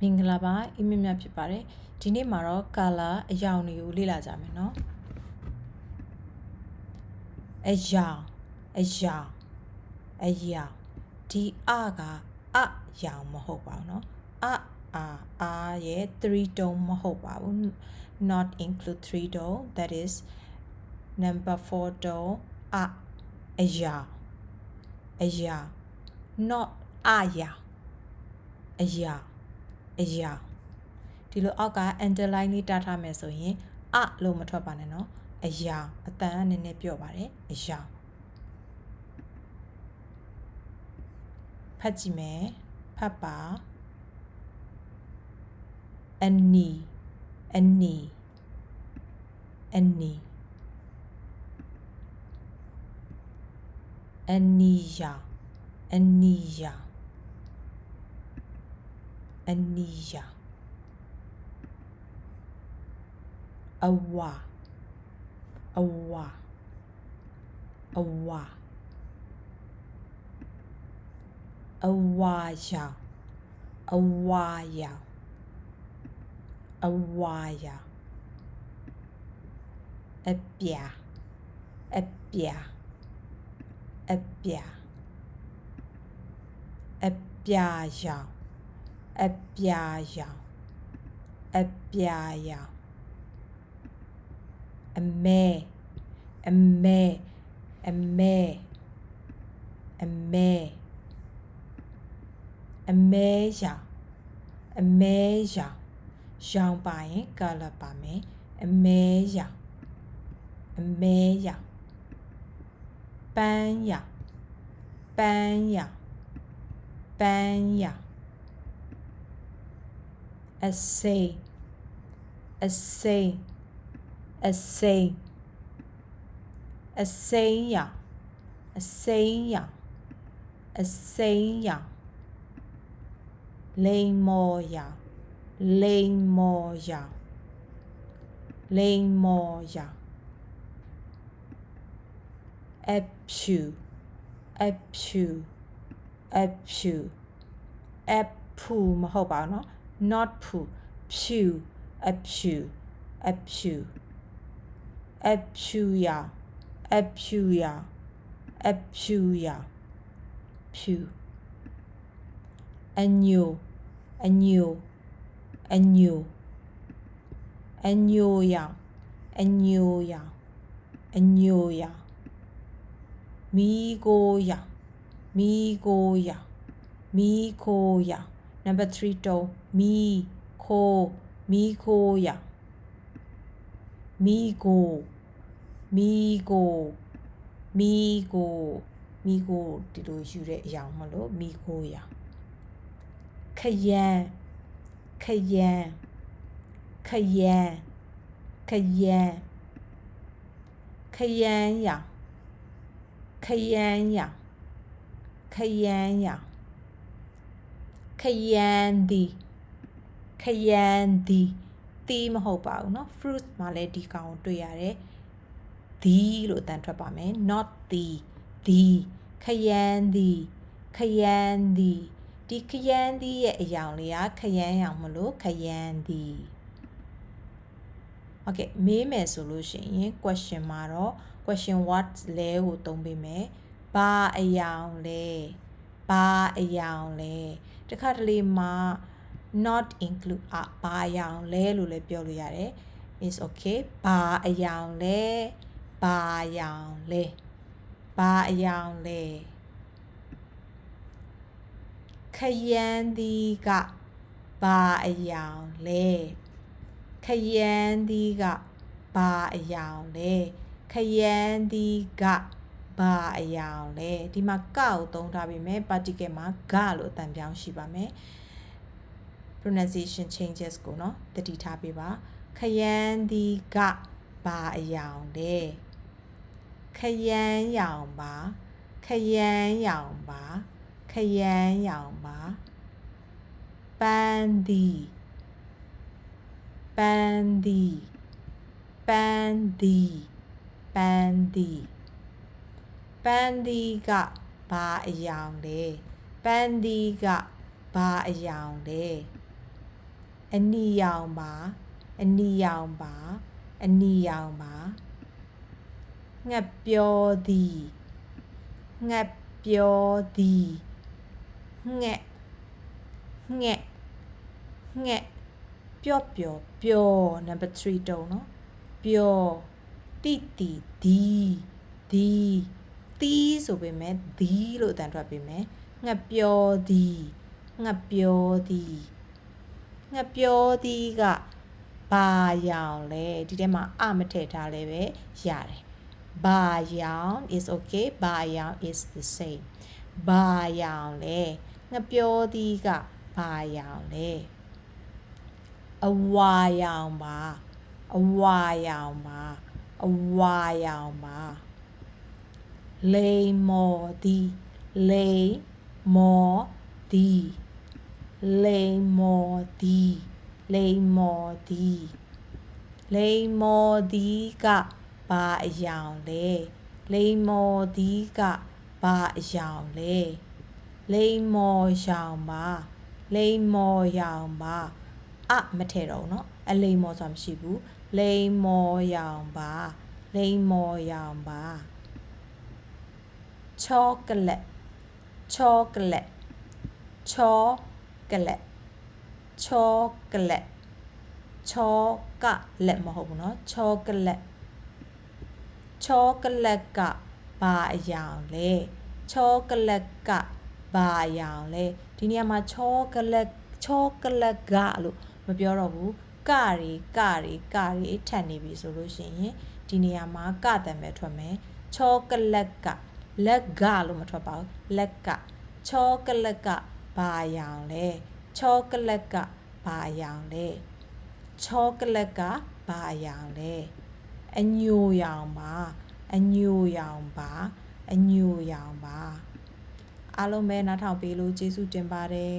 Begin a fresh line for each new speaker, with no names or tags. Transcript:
မင်္ဂလာပါအင်းမြတ်မြတ်ဖြစ်ပါတယ်ဒီနေ့မှာတော့ color အရောင်တွေကိုလေ့လာကြမယ်เนาะအရောင်အရောင်အရောင်ဒီအကအရောင်မဟုတ်ပါဘူးเนาะအအာအာရဲ့3 tone မဟုတ်ပါဘူး not include 3 tone that is number 4 tone အအရောင်အရောင် not အရောင်အရောင် အရာဒီလိုအောက်က underline လေးတားထားမယ်ဆိုရင်အလို့မထွက်ပါနဲ့နော်အရာအတန်ကနည်းနည်းပြော့ပါတယ်အရာဖတ်ကြည့်မယ်ဖတ်ပါအနီအနီအနီအနီယာအနီယာ အနီယာအဝါအဝါအဝါအဝါယာ အဝါယာအဝါယာအပြာအပြာအပြာအပြာယာအပြာရောင်အပြာရောင်အမဲအမဲအမဲအမဲအမဲရောင်အမဲရောင်ရောင်ပါရင် color ပါမယ်အမဲရောင်အမဲရောင်ပန်းရောင်ပန်းရောင်ပန်းရောင် essay essay essay essay ya essay ya essay ya လိမ်မော်ရာလိမ်မော်ရာလိမ်မော်ရာအ not pu, pshu, a pew, a pew, a pewya, a pewya, a pewya, anu, anu, anu a new, ya, a ya, a ya, mi ya, mi ya, mi ya. ကိုရ number 3တုံးမီခိုးမီခိုးရမီကိုမီကိုမီကိုမီကိုဒီလိုယူတဲ့အရာမလို့မီကိုရခယံခယံခယံခယံခယံရခယံရခယံရ ခယန်ဒီခယန်ဒီတီးမဟုတ်ပါဘူးเนาะ fruit မှာလည်းဒီကောင်တွေ့ရတယ်ဒီလို့အတန်ထွက်ပါမယ် not the ဒီခယန်ဒီခယန်ဒီဒီခယန်ဒီရဲ့အယောင်လေးကခယန်ရောင်မလို့ခယန်ဒီโอเคမေးမယ်ဆိုလို့ရှိရင် question မှာတော့ question what လဲကိုသုံးပေးမယ်ဘာအယောင်လဲ ဘာအယောင်လဲတခါတလေမှာ not include အဘာအယောင်လဲလို့လည်းပြောလို့ရတယ် is okay ဘာအယောင်လဲဘာအယောင်လဲဘာအယောင်လဲခယန်းဒီကဘာအယောင်လဲခယန်းဒီကဘာအယောင်လဲခယန်းဒီက ဘာအယောင်လဲဒီမှာကကိုသုံးထားပြီမယ် particle မှာဂလို့အတန်ပြောင်းရှိပါမယ် pronunciation changes ကိုเนาะတတိထားပေးပါခယန်းဒီကဘာအယောင်လဲခယန်းရောင်ပါခယန်းရောင်ပါခယန်းရောင်ပါပန်းဒီပန်းဒီပန်းဒီပန်းဒီ ပန်းဒီကဘာအယောင်လဲပန်းဒီကဘာအယောင်လဲ အနီရောင်ပါအနီရောင်ပါအနီရောင်ပါငှက်ပြောသည်ငှက်ပြောသည်ငှက်ငှက်ငှက်ပျော့ပျော့ပျော့ number 3တုံးเนาะပျော့တိတိဒီဒီ တီးဆိုပေမဲ့ဒီလို့အတန်ထွက်ပေမဲ့ငှက်ပြောသည်ငှက်ပြောသည်ငှက်ပြောသည်ကဘာရောင်လဲဒီထဲမှာအမထည့်ထားလဲပဲရတယ်ဘာရောင် is okay ဘာရောင် is the same ဘာရောင်လဲငှက်ပြောသည်ကဘာရောင်လဲအဝါရောင်ပါအဝါရောင်ပါအဝါရောင်ပါ လိမ္မော်သည်လိမ္မော်သည်လိမ္မော်သည်လိမ္မော်သည်လိမ္မော်သည်ကဘာအယောင်လဲလိမ္မော်သည်ကဘာအယောင်လဲလိမ္မော်ရောင်ပါလိမ္မော်ရောင်ပါအမထဲတော့เนาะအလိမ္မော်ဆိုတာမရှိဘူးလိမ္မော်ရောင်ပါလိမ္မော်ရောင်ပါ ချောကလက်ချောကလက်ချောကလက်ချောကလက်ချောကလက်မဟုတ်ဘူးเนาะချောကလက်ချောကလက်ကဘာအယောင်လဲချောကလက်ကဘာအယောင်လဲဒီနေရာမှာချောကလက်ချောကလက်ကလို့မပြောတော့ဘူးကရီကရီကရီထပ်နေပြီဆိုလို့ရှိရင်ဒီနေရာမှာကတံပဲထွက်မယ်ချောကလက်က လက်ကလို့မထွက်ပါဘူးလက်ကချောကလက်ကဘာရောင်လဲချောကလက်ကဘာရောင်လဲချောကလက်ကဘာရောင်လဲအညိုရောင်ပါအညိုရောင်ပါအညိုရောင်ပါအားလုံးပဲနားထောင်ပေးလို့ကျေးဇူးတင်ပါတယ်